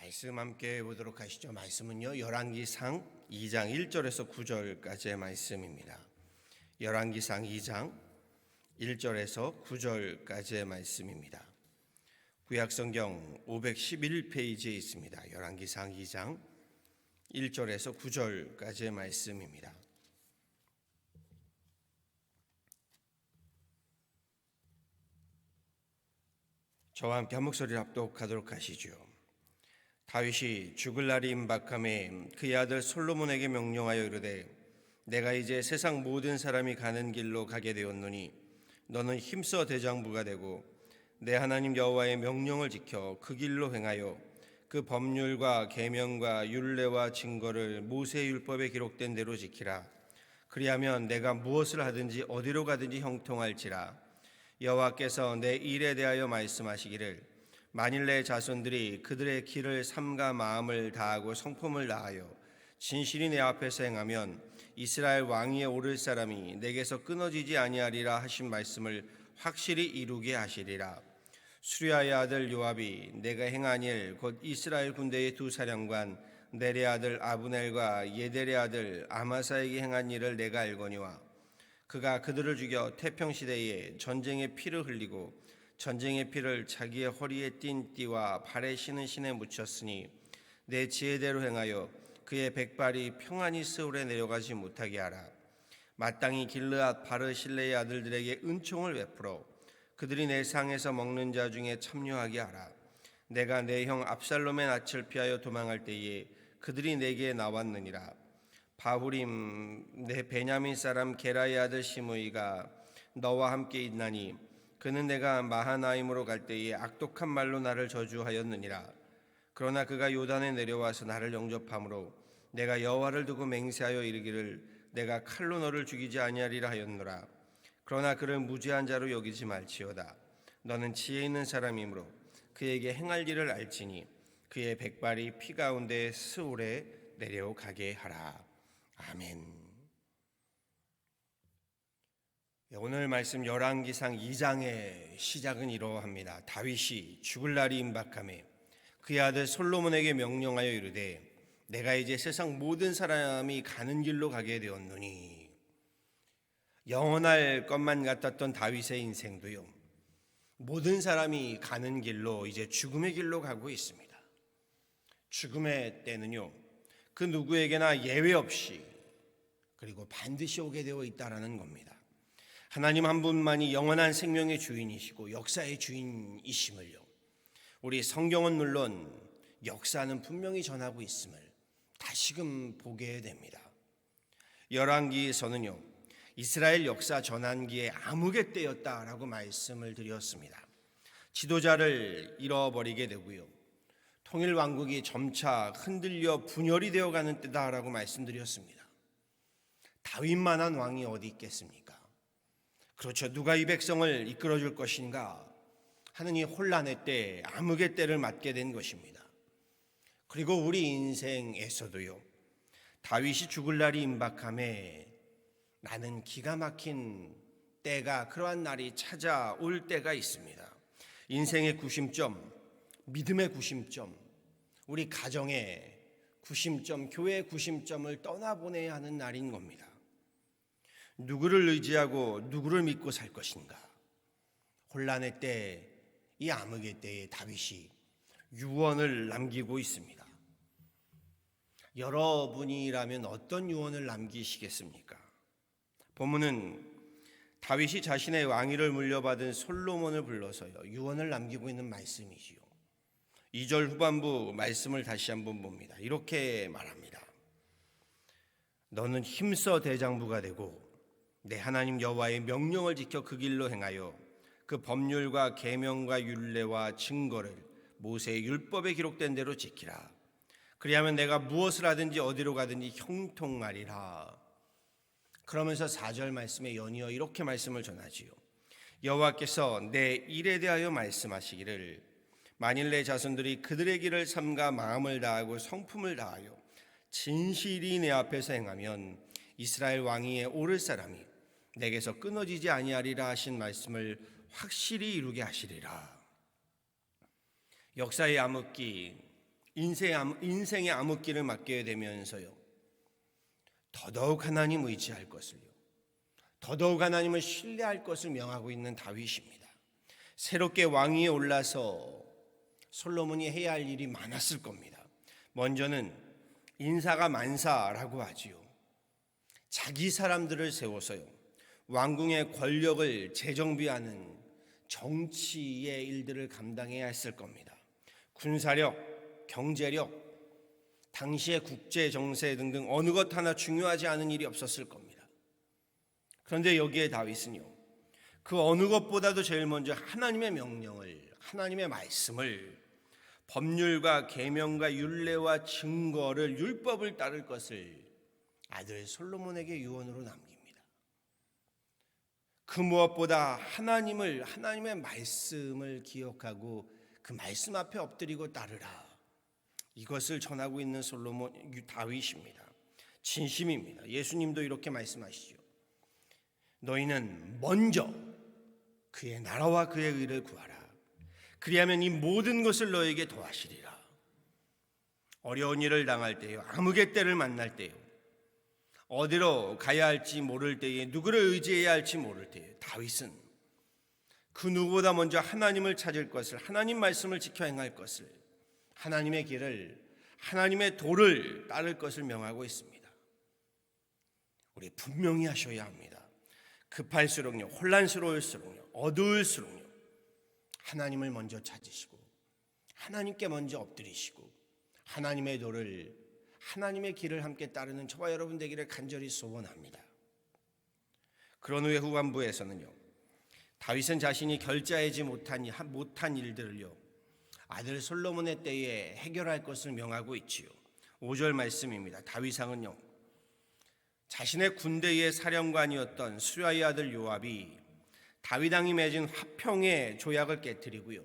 말씀 함께 보도록 하시죠. 말씀은요. 열왕기상 2장 1절에서 9절까지의 말씀입니다. 열왕기상 2장 1절에서 9절까지의 말씀입니다. 구약성경 511페이지에 있습니다. 열왕기상 2장 1절에서 9절까지의 말씀입니다. 저와 함께 한 목소리를 합독하도록 하시죠. 다윗이 죽을 날이 임박함에 그의 아들 솔로몬에게 명령하여 이르되 내가 이제 세상 모든 사람이 가는 길로 가게 되었노니 너는 힘써 대장부가 되고 내 하나님 여호와의 명령을 지켜 그 길로 행하여 그 법률과 계명과 율례와 증거를 모세 율법에 기록된 대로 지키라. 그리하면 내가 무엇을 하든지 어디로 가든지 형통할지라. 여호와께서 내 일에 대하여 말씀하시기를 만일 내 자손들이 그들의 길을 삼가 마음을 다하고 성품을 다하여 진실이 내 앞에서 행하면 이스라엘 왕위에 오를 사람이 내게서 끊어지지 아니하리라 하신 말씀을 확실히 이루게 하시리라. 수리아의 아들 요압이 내가 행한 일 곧 이스라엘 군대의 두 사령관 네레 아들 아브넬과 예델의 아들 아마사에게 행한 일을 내가 알거니와 그가 그들을 죽여 태평 시대에 전쟁의 피를 흘리고 전쟁의 피를 자기의 허리에 띤 띠와 발에 신은 신에 묻혔으니 내 지혜대로 행하여 그의 백발이 평안히 스울에 내려가지 못하게 하라. 마땅히 길르앗 바르실레의 아들들에게 은총을 베풀어 그들이 내 상에서 먹는 자 중에 참여하게 하라. 내가 내 형 압살롬의 낯을 피하여 도망할 때에 그들이 내게 나왔느니라. 바후림 내 베냐민 사람 게라의 아들 시므이가 너와 함께 있나니 그는 내가 마하나임으로 갈 때에 악독한 말로 나를 저주하였느니라. 그러나 그가 요단에 내려와서 나를 영접함으로 내가 여호와를 두고 맹세하여 이르기를 내가 칼로 너를 죽이지 아니하리라 하였노라. 그러나 그를 무죄한 자로 여기지 말지어다. 너는 지혜 있는 사람이므로 그에게 행할 일을 알지니 그의 백발이 피 가운데 스울에 내려가게 하라. 아멘. 네, 오늘 말씀 열왕기상 2장의 시작은 이러합니다. 다윗이 죽을 날이 임박함에 그의 아들 솔로몬에게 명령하여 이르되 내가 이제 세상 모든 사람이 가는 길로 가게 되었노니 영원할 것만 같았던 다윗의 인생도요 모든 사람이 가는 길로 이제 죽음의 길로 가고 있습니다. 죽음의 때는요 그 누구에게나 예외 없이 그리고 반드시 오게 되어 있다라는 겁니다. 하나님 한 분만이 영원한 생명의 주인이시고 역사의 주인이심을요. 우리 성경은 물론 역사는 분명히 전하고 있음을 다시금 보게 됩니다. 열왕기에서는요. 이스라엘 역사 전환기의 암흑의 때였다라고 말씀을 드렸습니다. 지도자를 잃어버리게 되고요. 통일 왕국이 점차 흔들려 분열이 되어가는 때다라고 말씀드렸습니다. 다윗만한 왕이 어디 있겠습니까? 그렇죠. 누가 이 백성을 이끌어 줄 것인가 하는 이 혼란의 때, 암흑의 때를 맞게 된 것입니다. 그리고 우리 인생에서도요. 다윗이 죽을 날이 임박함에 나는 기가 막힌 때가 그러한 날이 찾아올 때가 있습니다. 인생의 구심점, 믿음의 구심점, 우리 가정의 구심점, 교회의 구심점을 떠나보내야 하는 날인 겁니다. 누구를 의지하고 누구를 믿고 살 것인가? 혼란의 때, 이 암흑의 때에 다윗이 유언을 남기고 있습니다. 여러분이라면 어떤 유언을 남기시겠습니까? 본문은 다윗이 자신의 왕위를 물려받은 솔로몬을 불러서요 유언을 남기고 있는 말씀이지요. 2절 후반부 말씀을 다시 한번 봅니다. 이렇게 말합니다. 너는 힘써 대장부가 되고 내 하나님 여호와의 명령을 지켜 그 길로 행하여 그 법률과 계명과 율례와 증거를 모세의 율법에 기록된 대로 지키라. 그리하면 내가 무엇을 하든지 어디로 가든지 형통하리라. 그러면서 4절 말씀에 연이어 이렇게 말씀을 전하지요. 여호와께서 내 일에 대하여 말씀하시기를 만일 내 자손들이 그들의 길을 삼가 마음을 다하고 성품을 다하여 진실이 내 앞에서 행하면 이스라엘 왕위에 오를 사람이 내게서 끊어지지 아니하리라 하신 말씀을 확실히 이루게 하시리라. 역사의 암흑기 인생의, 암- 인생의 암흑기를 맡게 되면서요. 더더욱 하나님 의지할 것을요. 더더욱 하나님을 신뢰할 것을 명하고 있는 다윗입니다. 새롭게 왕위에 올라서 솔로몬이 해야 할 일이 많았을 겁니다. 먼저는 인사가 만사라고 하지요. 자기 사람들을 세워서요. 왕궁의 권력을 재정비하는 정치의 일들을 감당해야 했을 겁니다. 군사력, 경제력, 당시의 국제 정세 등등 어느 것 하나 중요하지 않은 일이 없었을 겁니다. 그런데 여기에 다윗은요. 그 어느 것보다도 제일 먼저 하나님의 명령을 하나님의 말씀을 법률과 계명과 율례와 증거를 율법을 따를 것을 아들 솔로몬에게 유언으로 남깁니다. 그 무엇보다 하나님을 하나님의 말씀을 기억하고 그 말씀 앞에 엎드리고 따르라. 이것을 전하고 있는 솔로몬 다윗입니다. 진심입니다. 예수님도 이렇게 말씀하시죠. 너희는 먼저 그의 나라와 그의 의를 구하라. 그리하면 이 모든 것을 너에게 더하시리라. 어려운 일을 당할 때요, 암흑의 때를 만날 때요, 어디로 가야 할지 모를 때에 누구를 의지해야 할지 모를 때에 다윗은 그 누구보다 먼저 하나님을 찾을 것을 하나님 말씀을 지켜 행할 것을 하나님의 길을 하나님의 도를 따를 것을 명하고 있습니다. 우리 분명히 하셔야 합니다. 급할수록요, 혼란스러울수록요, 어두울수록요, 하나님을 먼저 찾으시고, 하나님께 먼저 엎드리시고, 하나님의 도를, 하나님의 길을 함께 따르는 저와 여러분 되기를 간절히 소원합니다. 그런 후에 후반부에서는요, 다윗은 자신이 결자하지 못한, 못한 일들을요, 아들 솔로몬의 때에 해결할 것을 명하고 있지요. 5절 말씀입니다. 다윗왕은요. 자신의 군대의 사령관이었던 수야의 아들 요압이 다윗 왕이 맺은 화평의 조약을 깨뜨리고요.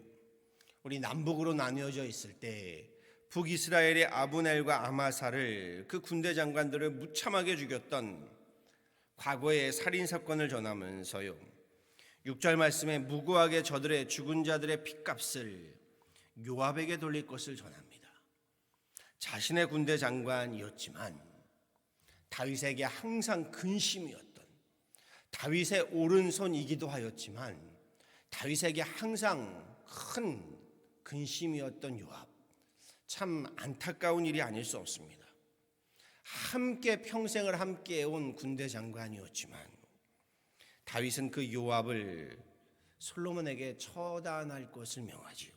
우리 남북으로 나뉘어져 있을 때 북이스라엘의 아브넬과 아마사를 그 군대 장관들을 무참하게 죽였던 과거의 살인 사건을 전하면서요. 6절 말씀에 무고하게 저들의 죽은 자들의 핏값을 요압에게 돌릴 것을 전합니다. 자신의 군대 장관이었지만 다윗에게 항상 근심이었던 다윗의 오른손이기도 하였지만 다윗에게 항상 큰 근심이었던 요압. 참 안타까운 일이 아닐 수 없습니다. 함께 평생을 함께 온 군대 장관이었지만 다윗은 그 요압을 솔로몬에게 처단할 것을 명하지요.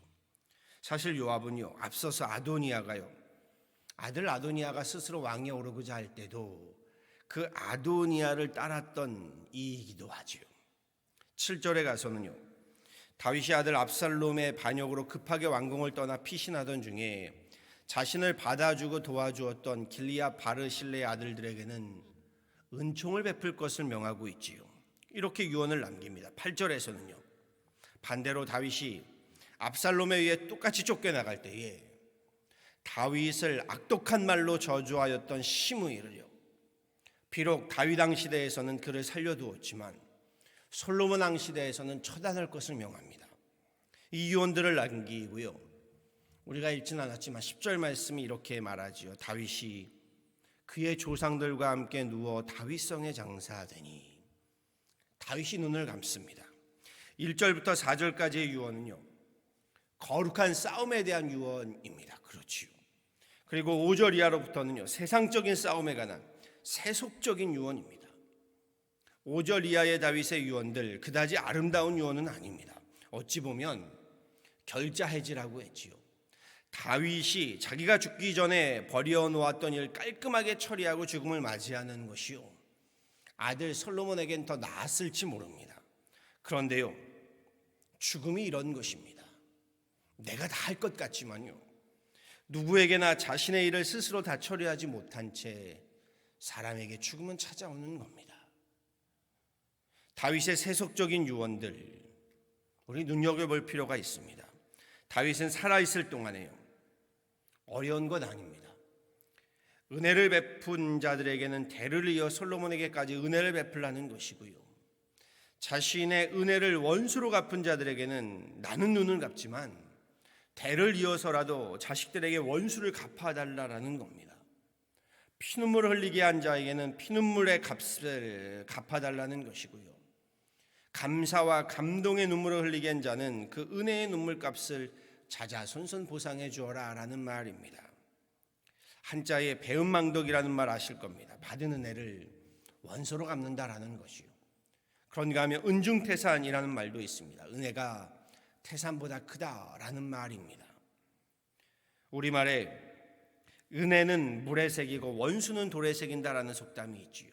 사실 요압은요 앞서서 아도니아가요 아들 아도니아가 스스로 왕에 오르고자 할 때도 그 아도니아를 따랐던 이이기도 하지요. 7절에 가서는요 다윗이 아들 압살롬의 반역으로 급하게 왕궁을 떠나 피신하던 중에 자신을 받아주고 도와주었던 길리아 바르실레의 아들들에게는 은총을 베풀 것을 명하고 있지요. 이렇게 유언을 남깁니다. 8절에서는요 반대로 다윗이 압살롬에 의해 똑같이 쫓겨나갈 때에 다윗을 악독한 말로 저주하였던 시므이를요. 비록 다윗 왕 시대에서는 그를 살려두었지만 솔로몬 왕 시대에서는 처단할 것을 명합니다. 이 유언들을 남기고요. 우리가 읽진 않았지만 10절 말씀이 이렇게 말하지요. 다윗이 그의 조상들과 함께 누워 다윗성에 장사하더니 다윗이 눈을 감습니다. 1절부터 4절까지의 유언은요. 거룩한 싸움에 대한 유언입니다. 그렇지요. 그리고 5절 이하로부터는요. 세상적인 싸움에 관한 세속적인 유언입니다. 5절 이하의 다윗의 유언들 그다지 아름다운 유언은 아닙니다. 어찌 보면 결자해지라고 했지요. 다윗이 자기가 죽기 전에 버려 놓았던 일 깔끔하게 처리하고 죽음을 맞이하는 것이요. 아들 솔로몬에겐 더 나았을지 모릅니다. 그런데요. 죽음이 이런 것입니다. 내가 다 할 것 같지만요. 누구에게나 자신의 일을 스스로 다 처리하지 못한 채 사람에게 죽음은 찾아오는 겁니다. 다윗의 세속적인 유언들 우리 눈여겨볼 필요가 있습니다. 다윗은 살아있을 동안에요. 어려운 것 아닙니다. 은혜를 베푼 자들에게는 대를 이어 솔로몬에게까지 은혜를 베풀라는 것이고요. 자신의 은혜를 원수로 갚은 자들에게는 나는 눈을 갚지만 대를 이어서라도 자식들에게 원수를 갚아달라라는 겁니다. 피눈물을 흘리게 한 자에게는 피눈물의 값을 갚아달라는 것이고요. 감사와 감동의 눈물을 흘리게 한 자는 그 은혜의 눈물 값을 자자손손 보상해 주어라 라는 말입니다. 한자의 배은망덕이라는 말 아실 겁니다. 받은 은혜를 원소로 갚는다라는 것이요. 그런가 하면 은중태산이라는 말도 있습니다. 은혜가 태산보다 크다라는 말입니다. 우리말에 은혜는 물에 새기고 원수는 돌에 새긴다라는 속담이 있지요.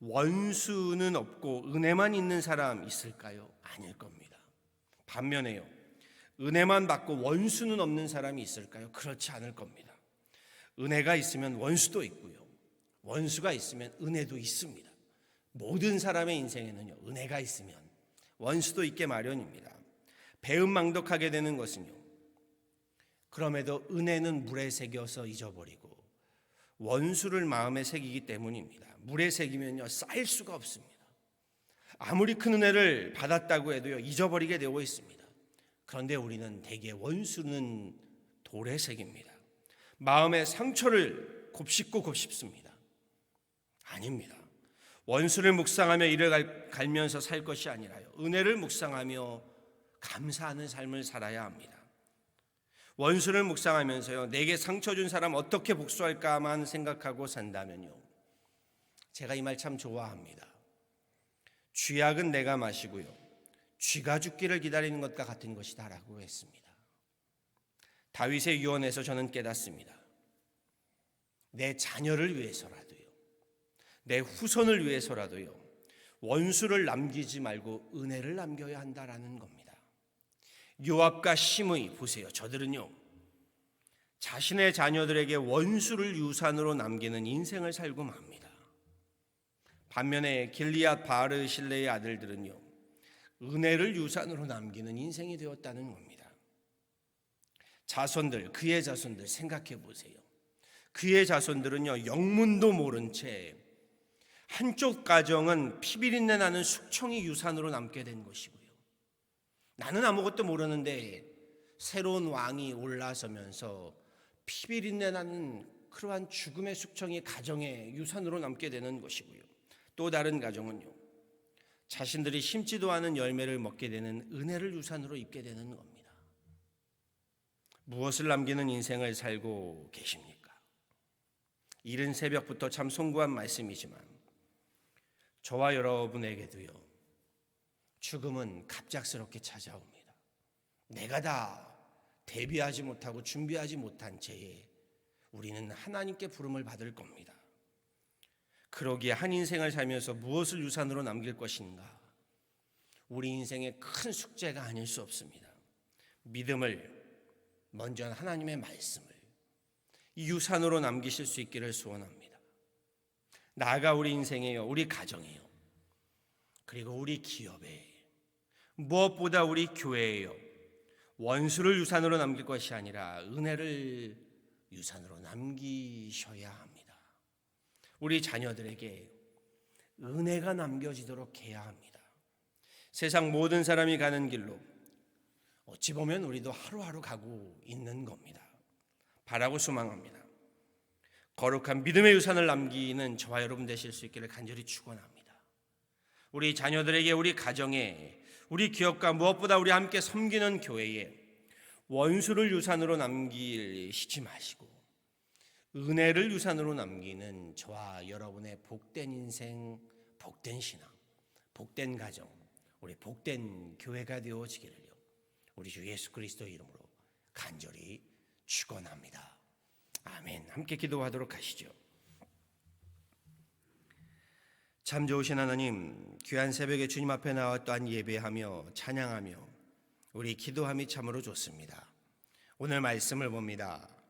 원수는 없고 은혜만 있는 사람 있을까요? 아닐 겁니다. 반면에요. 은혜만 받고 원수는 없는 사람이 있을까요? 그렇지 않을 겁니다. 은혜가 있으면 원수도 있고요. 원수가 있으면 은혜도 있습니다. 모든 사람의 인생에는요. 은혜가 있으면 원수도 있게 마련입니다. 배은망덕하게 되는 것은요. 그럼에도 은혜는 물에 새겨서 잊어버리고 원수를 마음에 새기기 때문입니다. 물에 새기면요 쌓일 수가 없습니다. 아무리 큰 은혜를 받았다고 해도요 잊어버리게 되어 있습니다. 그런데 우리는 대개 원수는 새깁니다. 마음의 상처를 곱씹고 곱씹습니다. 아닙니다. 원수를 묵상하며 이를 갈면서 살 것이 아니라요. 은혜를 묵상하며 감사하는 삶을 살아야 합니다. 원수를 묵상하면서요. 내게 상처 준 사람 어떻게 복수할까만 생각하고 산다면요. 제가 이 말 참 좋아합니다. 쥐약은 내가 마시고요. 쥐가 죽기를 기다리는 것과 같은 것이다라고 했습니다. 다윗의 유언에서 저는 깨닫습니다. 내 자녀를 위해서라도요. 내 후손을 위해서라도요. 원수를 남기지 말고 은혜를 남겨야 한다라는 겁니다. 요압과 심의 보세요. 저들은요. 자신의 자녀들에게 원수를 유산으로 남기는 인생을 살고 맙니다. 반면에 길리앗 바르 실레의 아들들은요. 은혜를 유산으로 남기는 인생이 되었다는 겁니다. 자손들, 그의 자손들 생각해 보세요. 그의 자손들은요, 영문도 모른 채 한쪽 가정은 피비린내 나는 숙청이 유산으로 남게 된 것이고요. 나는 아무것도 모르는데 새로운 왕이 올라서면서 피비린내 나는 그러한 죽음의 숙청이 가정의 유산으로 남게 되는 것이고요. 또 다른 가정은요. 자신들이 심지도 않은 열매를 먹게 되는 은혜를 유산으로 입게 되는 겁니다. 무엇을 남기는 인생을 살고 계십니까? 이른 새벽부터 참 송구한 말씀이지만 저와 여러분에게도요. 죽음은 갑작스럽게 찾아옵니다. 내가 다 대비하지 못하고 준비하지 못한 채에 우리는 하나님께 부름을 받을 겁니다. 그러기에 한 인생을 살면서 무엇을 유산으로 남길 것인가? 우리 인생의 큰 숙제가 아닐 수 없습니다. 믿음을 먼저 하나님의 말씀을 유산으로 남기실 수 있기를 소원합니다. 나아가 우리 인생에요, 우리 가정에요, 그리고 우리 기업에 무엇보다 우리 교회에요. 원수를 유산으로 남길 것이 아니라 은혜를 유산으로 남기셔야 합니다. 우리 자녀들에게 은혜가 남겨지도록 해야 합니다. 세상 모든 사람이 가는 길로 어찌 보면 우리도 하루하루 가고 있는 겁니다. 바라고 소망합니다. 거룩한 믿음의 유산을 남기는 저와 여러분 되실 수 있기를 간절히 축원합니다. 우리 자녀들에게 우리 가정에 우리 기업과 무엇보다 우리 함께 섬기는 교회에 원수를 유산으로 남기시지 마시고 은혜를 유산으로 남기는 저와 여러분의 복된 인생, 복된 신앙, 복된 가정, 우리 복된 교회가 되어지기를요. 우리 주 예수 그리스도 이름으로 간절히 축원합니다. 아멘. 함께 기도하도록 하시죠. 참 좋으신 하나님, 귀한 새벽에 주님 앞에 나와 또한 예배하며 찬양하며 우리 기도함이 참으로 좋습니다. 오늘 말씀을 봅니다.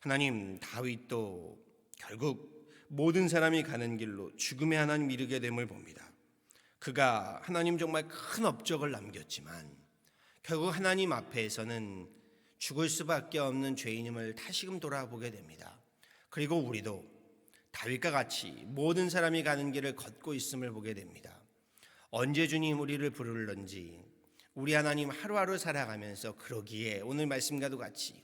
하나님, 다윗도 결국 모든 사람이 가는 길로 죽음의 하나님 이르게 됨을 봅니다. 그가 하나님 정말 큰 업적을 남겼지만 결국 하나님 앞에서는 죽을 수밖에 없는 죄인임을 다시금 돌아보게 됩니다. 그리고 우리도 다윗과 같이 모든 사람이 가는 길을 걷고 있음을 보게 됩니다. 언제 주님 우리를 부르는지 우리 하나님 하루하루 살아가면서 그러기에 오늘 말씀과도 같이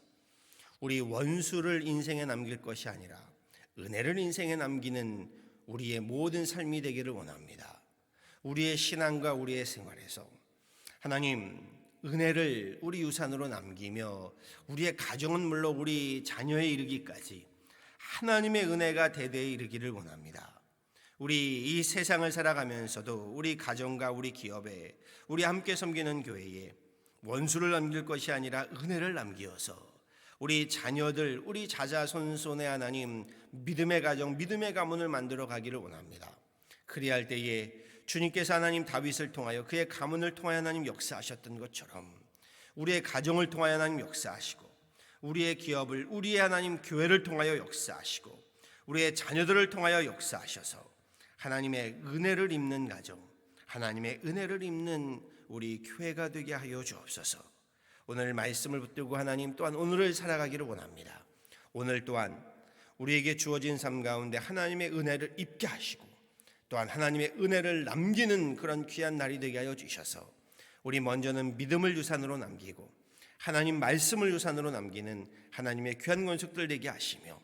우리 원수를 인생에 남길 것이 아니라 은혜를 인생에 남기는 우리의 모든 삶이 되기를 원합니다. 우리의 신앙과 우리의 생활에서 하나님 은혜를 우리 유산으로 남기며 우리의 가정은 물론 우리 자녀에 이르기까지 하나님의 은혜가 대대에 이르기를 원합니다. 우리 이 세상을 살아가면서도 우리 가정과 우리 기업에 우리 함께 섬기는 교회에 원수를 남길 것이 아니라 은혜를 남기어서 우리 자녀들, 우리 자자손손의 하나님 믿음의 가정, 믿음의 가문을 만들어 가기를 원합니다. 그리할 때에 주님께서 하나님 다윗을 통하여 그의 가문을 통하여 하나님 역사하셨던 것처럼 우리의 가정을 통하여 하나님 역사하시고 우리의 기업을 우리의 하나님 교회를 통하여 역사하시고 우리의 자녀들을 통하여 역사하셔서 하나님의 은혜를 입는 가정, 하나님의 은혜를 입는 우리 교회가 되게 하여 주옵소서. 오늘 말씀을 붙들고 하나님 또한 오늘을 살아가기를 원합니다. 오늘 또한 우리에게 주어진 삶 가운데 하나님의 은혜를 입게 하시고 또한 하나님의 은혜를 남기는 그런 귀한 날이 되게 하여 주셔서 우리 먼저는 믿음을 유산으로 남기고 하나님 말씀을 유산으로 남기는 하나님의 귀한 권속들 되게 하시며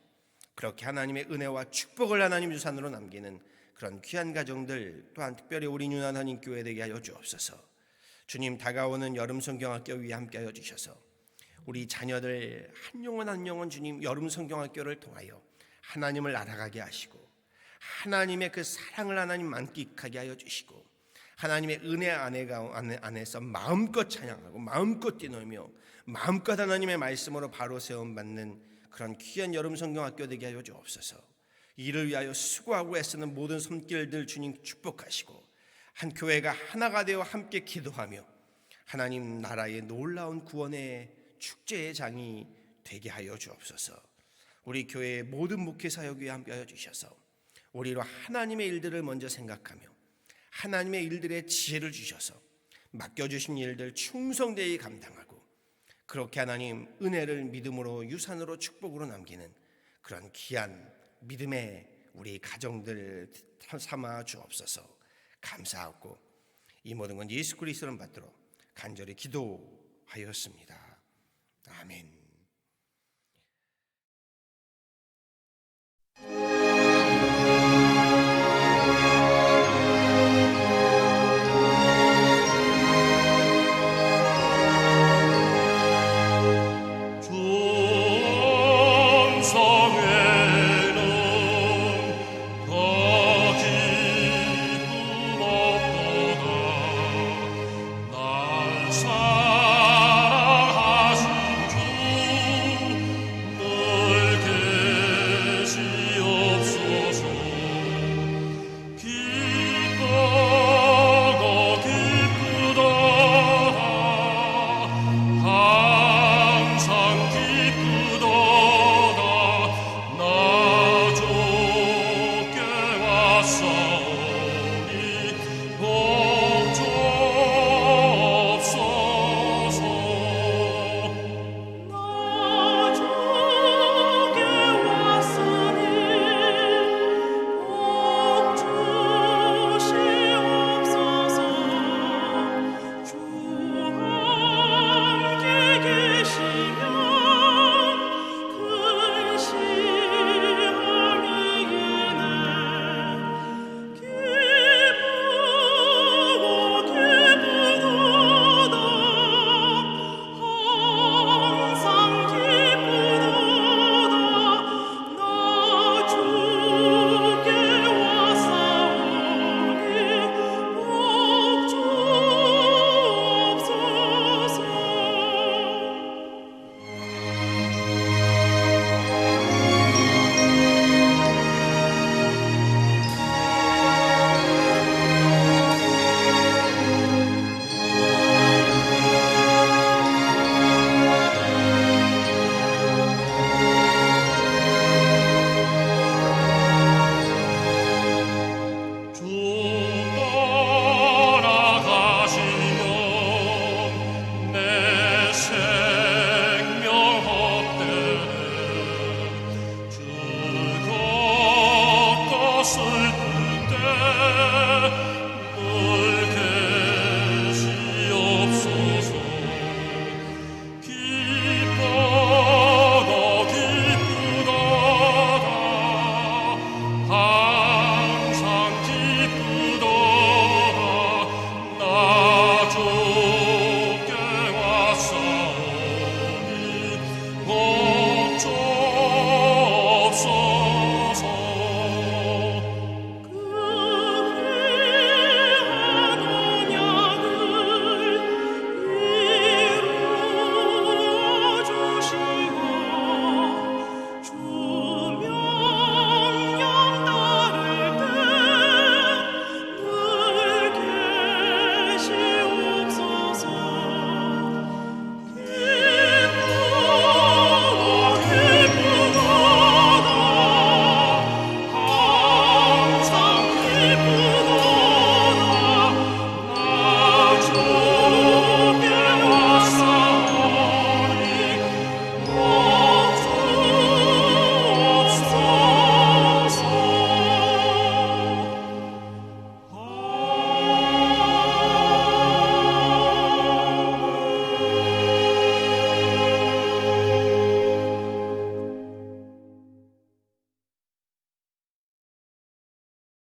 그렇게 하나님의 은혜와 축복을 하나님 유산으로 남기는 그런 귀한 가정들 또한 특별히 우리 유난 하나님 교회 되게 하여 주옵소서. 주님 다가오는 여름 성경학교 위에 함께하여 주셔서 우리 자녀들 한 영혼 한 영혼 주님 여름 성경학교를 통하여 하나님을 알아가게 하시고 하나님의 그 사랑을 하나님 만끽하게 하여 주시고 하나님의 은혜 안에서 마음껏 찬양하고 마음껏 뛰놀며 마음껏 하나님의 말씀으로 바로 세움 받는 그런 귀한 여름 성경학교 되게 하여 주옵소서. 이를 위하여 수고하고 애쓰는 모든 손길들 주님 축복하시고 한 교회가 하나가 되어 함께 기도하며 하나님 나라의 놀라운 구원의 축제의 장이 되게 하여 주옵소서. 우리 교회의 모든 목회 사역 위에 함께 하여 주셔서 우리로 하나님의 일들을 먼저 생각하며 하나님의 일들의 지혜를 주셔서 맡겨 주신 일들 충성되이 감당하고 그렇게 하나님 은혜를 믿음으로 유산으로 축복으로 남기는 그런 귀한 믿음의 우리 가정들 삼아 주옵소서 감사하고 이 모든 건 예수 그리스도를 받들어 간절히 기도하였습니다. 아멘.